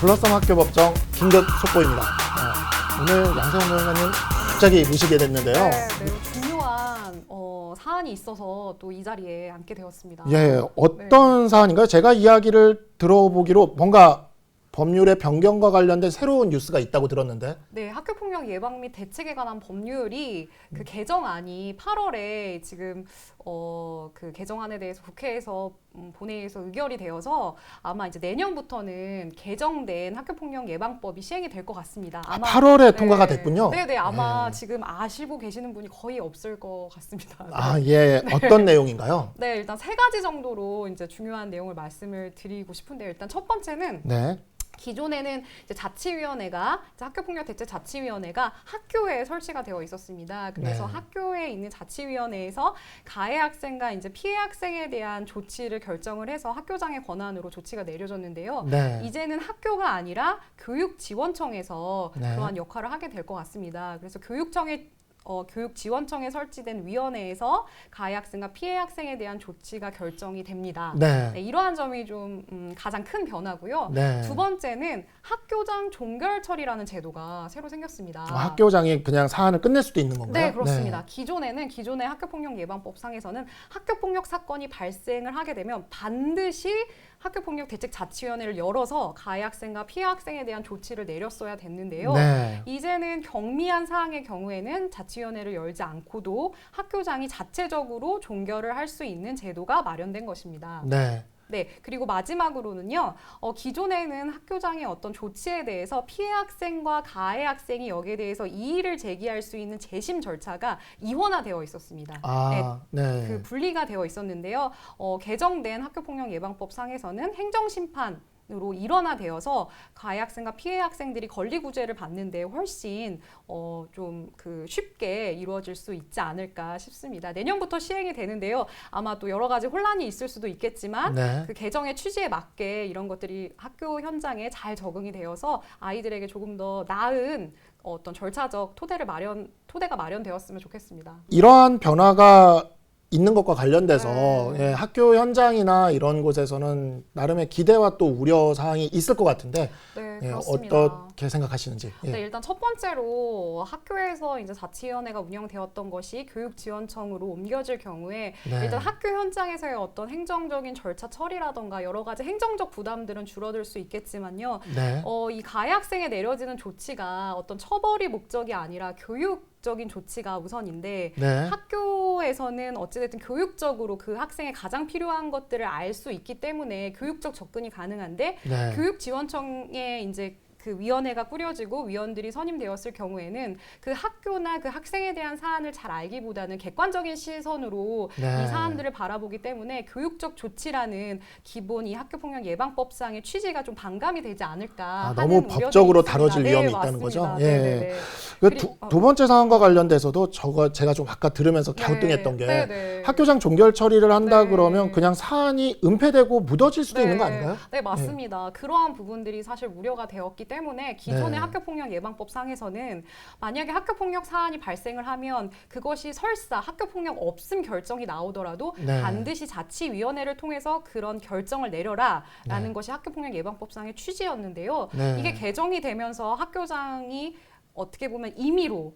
블러썸 학교 법정 긴급 속보입니다. 어, 오늘 양세형 변호사님 갑자기 모시게 됐는데요. 네, 매우 중요한 어, 사안이 있어서 또 이 자리에 앉게 되었습니다. 예, 어떤 사안인가요? 제가 이야기를 들어보기로 뭔가 법률의 변경과 관련된 새로운 뉴스가 있다고 들었는데. 네, 학교 폭력 예방 및 대책에 관한 법률이 그 개정안이 8월에 지금 어, 그 개정안에 대해서 국회에서 음, 본회의에서 의결이 되어서 아마 이제 내년부터는 개정된 학교 폭력 예방법이 시행이 될 것 같습니다. 아, 8월에 네. 통과가 됐군요. 네, 네, 아마 네. 지금 아시고 계시는 분이 거의 없을 것 같습니다. 네. 아, 예. 어떤 내용인가요? 네, 일단 세 가지 정도로 이제 중요한 내용을 말씀을 드리고 싶은데요. 일단 첫 번째는 네. 기존에는 자치위원회가 학교폭력 대책 자치위원회가 학교에 설치가 되어 있었습니다. 그래서 네. 학교에 있는 자치위원회에서 가해 학생과 이제 피해 학생에 대한 조치를 결정을 해서 학교장의 권한으로 조치가 내려졌는데요. 네. 이제는 학교가 아니라 교육지원청에서 네. 그러한 역할을 하게 될 것 같습니다. 그래서 교육청에 어, 교육지원청에 설치된 위원회에서 가해 학생과 피해 학생에 대한 조치가 결정이 됩니다. 네. 네, 이러한 점이 좀 음, 가장 큰 변화고요. 네. 두 번째는 학교장 종결 처리라는 제도가 새로 생겼습니다. 아, 학교장이 그냥 사안을 끝낼 수도 있는 건가요? 네, 그렇습니다. 기존에는 기존의 학교폭력 예방법상에서는 학교폭력 사건이 발생을 하게 되면 반드시 학교폭력 대책 자치위원회를 열어서 가해 학생과 피해 학생에 대한 조치를 내렸어야 됐는데요. 네. 이제는 경미한 사항의 경우에는 자치 위원회를 열지 않고도 학교장이 자체적으로 종결을 할 수 있는 제도가 마련된 것입니다. 네. 네, 그리고 마지막으로는요, 어, 기존에는 학교장의 어떤 조치에 대해서 피해 학생과 가해 학생이 여기에 대해서 이의를 제기할 수 있는 재심 절차가 이원화되어 있었습니다. 아, 네. 그 분리가 되어 있었는데요. 어, 개정된 학교폭력 예방법 상에서는 행정심판 으 로 일원화되어서 가해 학생과 피해 학생들이 권리 구제를 받는데 훨씬 어, 좀 그 쉽게 이루어질 수 있지 않을까 싶습니다. 내년부터 시행이 되는데요. 아마 또 여러 가지 혼란이 있을 수도 있겠지만 네. 그 개정의 취지에 맞게 이런 것들이 학교 현장에 잘 적응이 되어서 아이들에게 조금 더 나은 어떤 절차적 토대를 마련 토대가 마련되었으면 좋겠습니다. 이러한 변화가 있는 것과 관련돼서 네. 예, 학교 현장이나 이런 곳에서는 나름의 기대와 또 우려 사항이 있을 것 같은데 네, 예, 그렇습니다. 어 떻게 생각하시는지. 예. 네, 일단 첫 번째로 학교에서 이제 자치위원회가 운영되었던 것이 교육지원청으로 옮겨질 경우에 네. 일단 학교 현장에서의 어떤 행정적인 절차 처리라던가 여러 가지 행정적 부담들은 줄어들 수 있겠지만요. 네. 어, 이 가해 학생에 내려지는 조치가 어떤 처벌이 목적이 아니라 교육 적인 조치가 우선인데 네. 학교에서는 어찌됐든 교육적으로 그 학생의 가장 필요한 것들을 알 수 있기 때문에 교육적 접근이 가능한데 네. 교육지원청에 이제 그 위원회가 꾸려지고 위원들이 선임되었을 경우에는 그 학교나 그 학생에 대한 사안을 잘 알기보다는 객관적인 시선으로 네. 이 사안들을 바라보기 때문에 교육적 조치라는 기본 이 학교 폭력 예방법상의 취지가 좀 반감이 되지 않을까 아, 너무 법적으로 있습니다. 다뤄질 네, 위험이 있다는 맞습니다. 거죠? 예. 네네네. 그 그리- 두, 어. 두 번째 사항과 관련돼서도 저거 제가 좀 아까 들으면서 네. 갸우뚱했던 게 네네. 학교장 종결 처리를 한다 네. 그러면 그냥 사안이 은폐되고 묻어질 수도 있는 거 아닌가요? 네, 맞습니다. 그러한 부분들이 사실 우려가 되었기 때문에 기존의 네. 학교 폭력 예방법 상에서는 만약에 학교 폭력 사안이 발생을 하면 그것이 설사 학교 폭력 없음 결정이 나오더라도 네. 반드시 자치위원회를 통해서 그런 결정을 내려라라는 네. 것이 학교 폭력 예방법상의 취지였는데요. 네. 이게 개정이 되면서 학교장이 어떻게 보면 임의로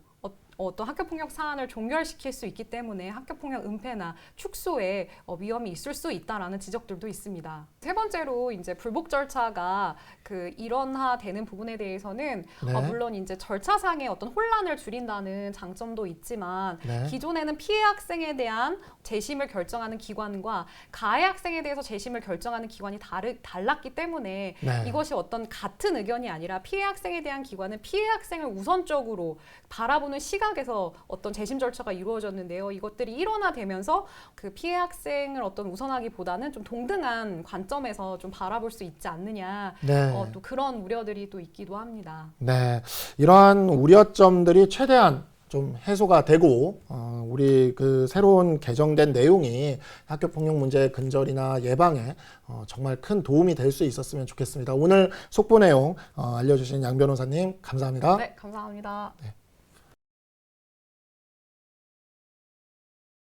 어, 어떤 학교폭력 사안을 종결시킬 수 있기 때문에 학교폭력 은폐나 축소에 어, 위험이 있을 수 있다라는 지적들도 있습니다. 세 번째로 이제 불복 절차가 그 일원화되는 부분에 대해서는 네. 어, 물론 이제 절차상의 어떤 혼란을 줄인다는 장점도 있지만 네. 기존에는 피해 학생에 대한 재심을 결정하는 기관과 가해 학생에 대해서 재심을 결정하는 기관이 다르, 달랐기 때문에 네. 이것이 어떤 같은 의견이 아니라 피해 학생에 대한 기관은 피해 학생을 우선적으로 바라보는 시각에서 어떤 재심 절차가 이루어졌는데요. 이것들이 일원화되면서 그 피해 학생을 어떤 우선하기보다는 좀 동등한 관점에서 좀 바라볼 수 있지 않느냐. 네. 어, 또 그런 우려들이 또 있기도 합니다. 네, 이러한 우려점들이 최대한 좀 해소가 되고 어, 우리 그 새로운 개정된 내용이 학교 폭력 문제 근절이나 예방에 어, 정말 큰 도움이 될 수 있었으면 좋겠습니다. 오늘 속보 내용 어, 알려주신 양 변호사님 감사합니다. 네, 감사합니다. 네.